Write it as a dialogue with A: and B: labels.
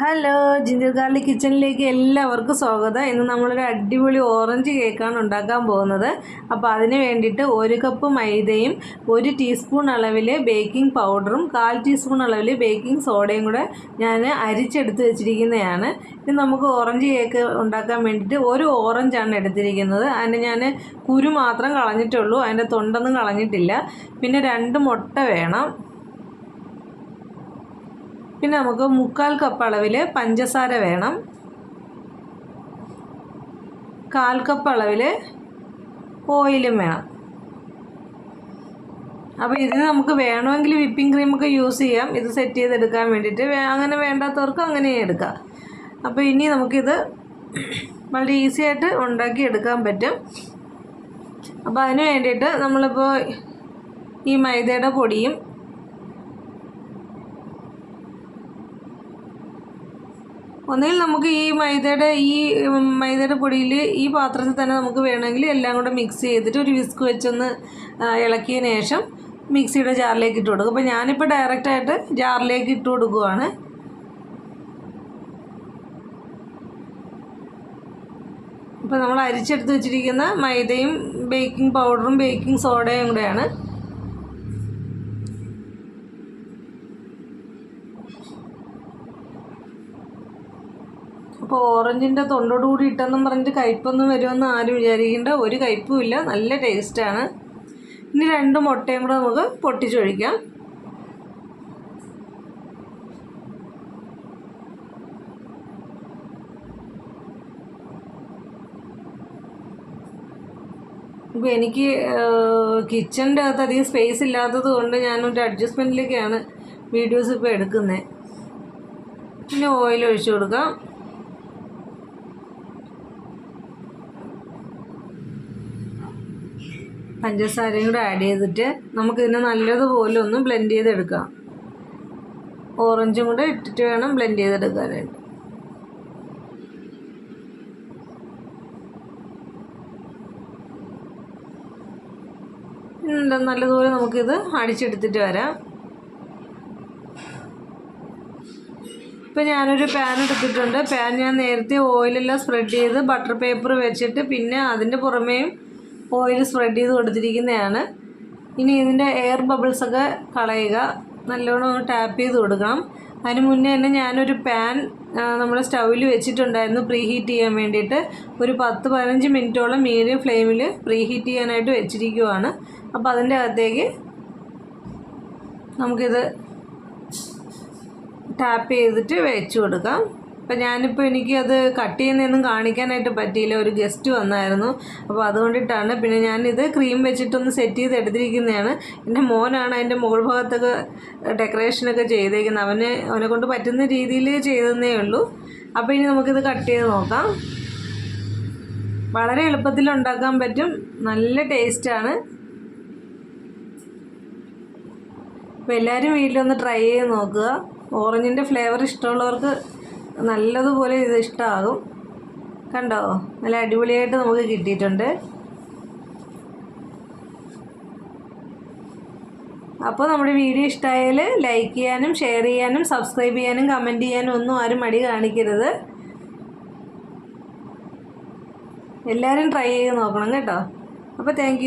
A: Hello Jinder garlic കിച്ചണിലേക്ക് എല്ലാവർക്കും സ്വാഗതം. ഇന്ന് നമ്മളൊരു അടിപൊളി ഓറഞ്ച് കേക്കാണ് ഉണ്ടാക്കാൻ പോകുന്നത്. അപ്പോൾ അതിന് വേണ്ടിയിട്ട് ഒരു കപ്പ് മൈദയും ഒരു ടീസ്പൂൺ അളവിൽ ബേക്കിംഗ് പൗഡറും കാൽ ടീസ്പൂൺ അളവിൽ ബേക്കിംഗ് സോഡയും കൂടെ ഞാൻ അരിച്ചെടുത്ത് വെച്ചിരിക്കുന്നതാണ്. ഇത് നമുക്ക് ഓറഞ്ച് കേക്ക് ഉണ്ടാക്കാൻ വേണ്ടിയിട്ട് ഒരു ഓറഞ്ചാണ് എടുത്തിരിക്കുന്നത്. അതിന് ഞാൻ കുരു മാത്രം കളഞ്ഞിട്ടുള്ളൂ. അതിന്റെ തൊണ്ടൊന്നും കളഞ്ഞിട്ടില്ല. പിന്നെ രണ്ട് മുട്ട വേണം. പിന്നെ നമുക്ക് മുക്കാൽ കപ്പ് അളവിൽ പഞ്ചസാര വേണം. കാൽ കപ്പ് അളവിൽ ഓയിലും വേണം. അപ്പോൾ ഇതിന് നമുക്ക് വേണമെങ്കിൽ വിപ്പിംഗ് ക്രീമൊക്കെ യൂസ് ചെയ്യാം. ഇത് സെറ്റ് ചെയ്തെടുക്കാൻ വേണ്ടിയിട്ട്. അങ്ങനെ വേണ്ടാത്തവർക്ക് അങ്ങനെ എടുക്കാം. അപ്പോൾ ഇനി നമുക്കിത് വളരെ ഈസി ആയിട്ട് ഉണ്ടാക്കി എടുക്കാൻ പറ്റും. അപ്പോൾ അതിന് വേണ്ടിയിട്ട് നമ്മളിപ്പോൾ ഈ മൈദയുടെ പൊടിയും ഒന്നുകിൽ നമുക്ക് ഈ മൈദയുടെ ഈ മൈദയുടെ പൊടിയിൽ ഈ പാത്രത്തിൽ തന്നെ നമുക്ക് വേണമെങ്കിൽ എല്ലാം കൂടെ മിക്സ് ചെയ്തിട്ട് ഒരു വിസ്ക് വെച്ചൊന്ന് ഇളക്കിയതിന് ശേഷം മിക്സിയുടെ ജാറിലേക്ക് ഇട്ട് കൊടുക്കും. അപ്പോൾ ഞാനിപ്പോൾ ഡയറക്റ്റായിട്ട് ജാറിലേക്ക് ഇട്ട് കൊടുക്കുവാണ്. ഇപ്പോൾ നമ്മൾ അരിച്ചെടുത്ത് വെച്ചിരിക്കുന്ന മൈദയും ബേക്കിംഗ് പൗഡറും ബേക്കിംഗ് സോഡയും കൂടെയാണ്. അപ്പോൾ ഓറഞ്ചിന്റെ തൊണ്ടോടുകൂടി ഇട്ടെന്നും പറഞ്ഞിട്ട് കയ്പൊന്നും വരുമെന്ന് ആരും വിചാരിക്കേണ്ട. ഒരു കയ്പും ഇല്ല. നല്ല ടേസ്റ്റാണ് ഇനി രണ്ട് മുട്ടയും കൂടെ നമുക്ക് പൊട്ടിച്ചൊഴിക്കാം. ഇപ്പോൾ എനിക്ക് കിച്ചണിന്റെ അകത്ത് അധികം സ്പേസ് ഇല്ലാത്തത് കൊണ്ട് ഞാനൊരു അഡ്ജസ്റ്റ്മെന്റിലേക്കാണ് വീഡിയോസ് ഇപ്പോൾ എടുക്കുന്നത് പിന്നെ ഓയിൽ ഒഴിച്ചു കൊടുക്കാം. പഞ്ചസാരയും കൂടെ ആഡ് ചെയ്തിട്ട് നമുക്കിതിനെ നല്ലതുപോലെ ഒന്ന് ബ്ലെൻഡ് ചെയ്തെടുക്കാം. ഓറഞ്ചും കൂടെ ഇട്ടിട്ട് വേണം ബ്ലെൻഡ് ചെയ്തെടുക്കാനായിട്ട്. നല്ലതുപോലെ നമുക്കിത് അടിച്ചെടുത്തിട്ട് വരാം. ഇപ്പം ഞാനൊരു പാൻ എടുത്തിട്ടുണ്ട്. പാൻ ഞാൻ നേരത്തെ ഓയിലെല്ലാം സ്പ്രെഡ് ചെയ്ത് ബട്ടർ പേപ്പർ വെച്ചിട്ട് പിന്നെ അതിന്റെ പുറമേയും ഓയിൽ സ്പ്രെഡ് ചെയ്ത് കൊടുത്തിരിക്കുന്നതാണ്. ഇനി ഇതിന്റെ എയർ ബബിൾസൊക്കെ കളയുക. നല്ലോണം ഒന്ന് ടാപ്പ് ചെയ്ത് കൊടുക്കണം. അതിന് മുന്നേ തന്നെ ഞാനൊരു പാൻ നമ്മൾ സ്റ്റൗവിൽ വെച്ചിട്ടുണ്ടായിരുന്നു പ്രീ ഹീറ്റ് ചെയ്യാൻ വേണ്ടിയിട്ട്. ഒരു പത്ത് പതിനഞ്ച് മിനിറ്റോളം മീഡിയം ഫ്ലെയിമിൽ പ്രീ ഹീറ്റ് ചെയ്യാനായിട്ട് വെച്ചിരിക്കുവാണ്. അപ്പോൾ അതിന്റെ അകത്തേക്ക് നമുക്കിത് ടാപ്പ് ചെയ്തിട്ട് വെച്ച് കൊടുക്കാം. അപ്പം ഞാനിപ്പോൾ എനിക്ക് അത് കട്ട് ചെയ്യുന്നതൊന്നും കാണിക്കാനായിട്ട് പറ്റിയില്ല. ഒരു ഗസ്റ്റ് വന്നായിരുന്നു. അപ്പോൾ അതുകൊണ്ടിട്ടാണ് പിന്നെ ഞാനിത് ക്രീം വെച്ചിട്ടൊന്ന് സെറ്റ് ചെയ്ത് എടുത്തിരിക്കുന്നതാണ് എന്റെ മോനാണ് അതിന്റെ മുകൾ ഭാഗത്തൊക്കെ ഡെക്കറേഷനൊക്കെ ചെയ്തേക്കുന്നത്. അവന് അവനെ കൊണ്ട് പറ്റുന്ന രീതിയിൽ ചെയ്തതേ ഉള്ളൂ. അപ്പോൾ ഇനി നമുക്കിത് കട്ട് ചെയ്ത് നോക്കാം. വളരെ എളുപ്പത്തിൽ ഉണ്ടാക്കാൻ പറ്റും. നല്ല ടേസ്റ്റാണ് അപ്പോൾ എല്ലാവരും വീട്ടിലൊന്ന് ട്രൈ ചെയ്ത് നോക്കുക. ഓറഞ്ചിന്റെ ഫ്ലേവർ ഇഷ്ടമുള്ളവർക്ക് നല്ലതുപോലെ ഇത് ഇഷ്ടമാകും കണ്ടോ? നല്ല അടിപൊളിയായിട്ട് നമുക്ക് കിട്ടിയിട്ടുണ്ട്. അപ്പോൾ നമ്മുടെ വീഡിയോ ഇഷ്ടമായാൽ ലൈക്ക് ചെയ്യാനും ഷെയർ ചെയ്യാനും സബ്സ്ക്രൈബ് ചെയ്യാനും കമന്റ് ചെയ്യാനും ഒന്നും ആരും മടി കാണിക്കരുത്. എല്ലാവരും ട്രൈ ചെയ്ത് നോക്കണം കേട്ടോ. അപ്പോൾ താങ്ക്